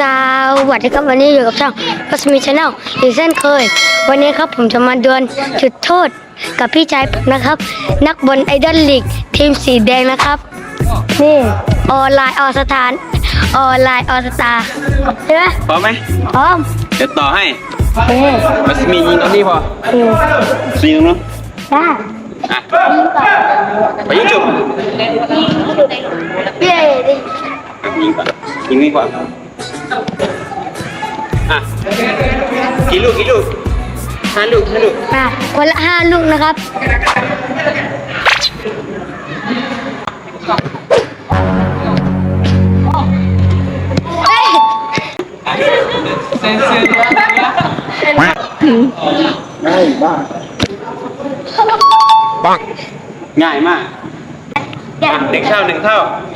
สวัสดีครับวันนี้อยู่กับช่องพัสมีชาแนลอีกเช่นเคย วันนี้ครับผมจะมาดวลจุดโทษกับพี่ชายผมนะครับ นักบอลไอดอลลีกทีมสีแดงนะครับ นี่ออนไลน์ออสถาน ออนไลน์ออสตาใช่ไหมพร้อมไหมพร้อมเดี๋ยวต่อให้เฮ้ยมัสมียิงตรงนี้พอเฮ้ยยิงตรงนู้นได้อะไปยิงจุบเย้ดิยิงก่อนยิงนี่ก่อน อะกี่ลูกกี่ลูกห้าลูกห้าลูกอะคนละห้าลูกนะครับ เฮ้ยง่ายมากอะหนึ่งเท่าหนึ่งเท่าสองหนึ่งสองหนึ่งเฮ้ยมันเซ็ตได้มา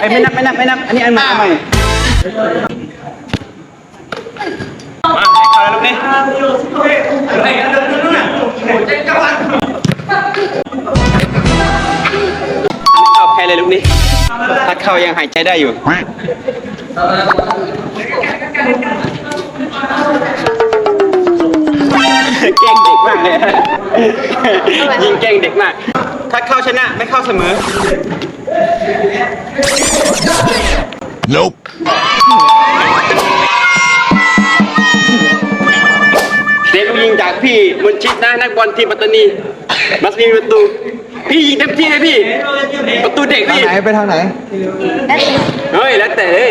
ไอ้ยไม่นับไม่นับไม่นับอัน เข้าแพ้เลยลูกนี่ถ้าเข้ายังหายใจได้อยู่เก่งเด็กมากเลยยิงเก่งเด็กมาก ถ้าเข้าชนะไม่เข้าเสมอ Nope. เด็กลูกยิงจากพี่มนชิดนะนักบอลทีมปัตตานีมัสมีประตู พี่ยิงเต็มที่เลยพี่ ประตูเด็กทางพี่ ไหนไปทางไหน เฮ้ย แล้วแต่เลย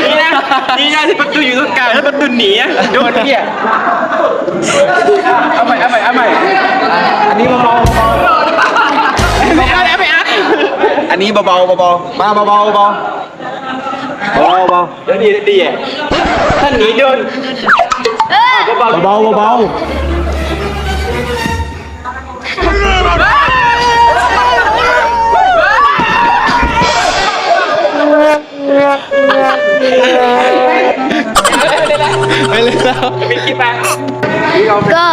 นี่นะนี่นะที่ประตูอยู่ตรงกลางแล้วประตูหนีอะโดนพี่อะเอาใหม่เอาใหม่เอาใหม่อันนี้เบาๆเบาไม่เอาแล้วไม่เอาๆอันนี้เบาๆเบาๆมาเบาๆเบาๆ เบาๆเบาเดี๋ยวดีดีอะถ้าหนีโดนเบาๆเบาๆเบาๆไปเลยแล้วปิดคลิปไปก็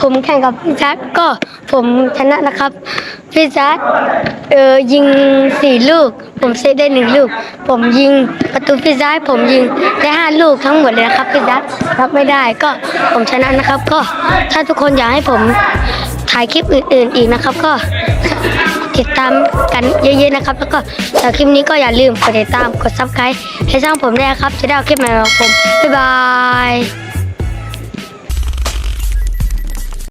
ผมแข่งกับพี่จัดก็ผมชนะนะครับ พี่จัดเออยิงสี่ลูก ผมเซตได้หนึ่งลูก ผมยิงประตูพี่จัดผมยิงได้ห้าลูกทั้งหมดเลยนะครับพี่จัดรับไม่ได้ก็ผมชนะนะครับ ก็ถ้าทุกคนอยากให้ผมถ่ายคลิปอื่น ๆ อีกนะครับ ก็ติดตามกันเยอะ ๆ นะครับ แล้วก็สำหรับคลิปนี้ก็อย่าลืมกดติดตามกดซับสไครต์ให้ช่องผมด้วยครับ จะได้เอาคลิปใหม่ๆของผมบ๊ายบาย